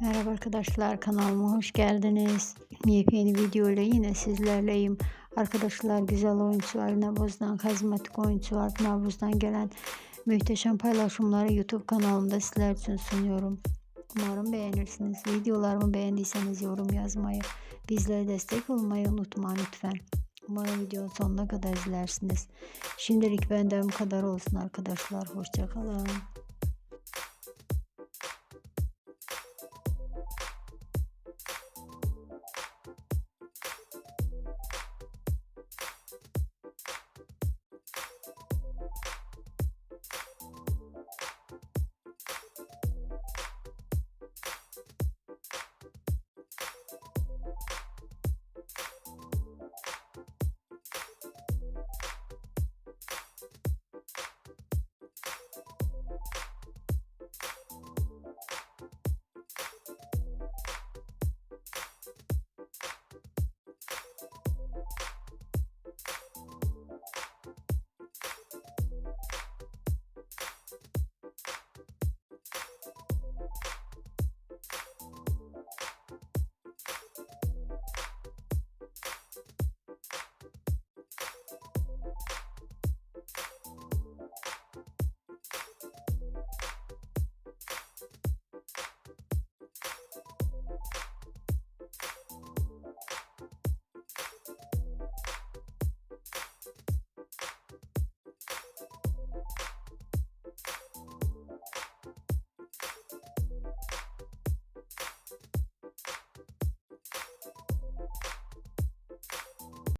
Merhaba arkadaşlar kanalıma hoş geldiniz. Yepyeni video ile yine sizlerleyim. Arkadaşlar güzel oyuncu Ali Nabuz'dan, karizmatik oyuncu Alp Nabuz'dan gelen muhteşem paylaşımları YouTube kanalımda sizler için sunuyorum. Umarım beğenirsiniz. Videolarımı beğendiyseniz yorum yazmayı, bizlere destek olmayı unutmayın lütfen. Umarım videonun sonuna kadar izlersiniz. Şimdilik benden bu kadar olsun arkadaşlar. Hoşçakalın.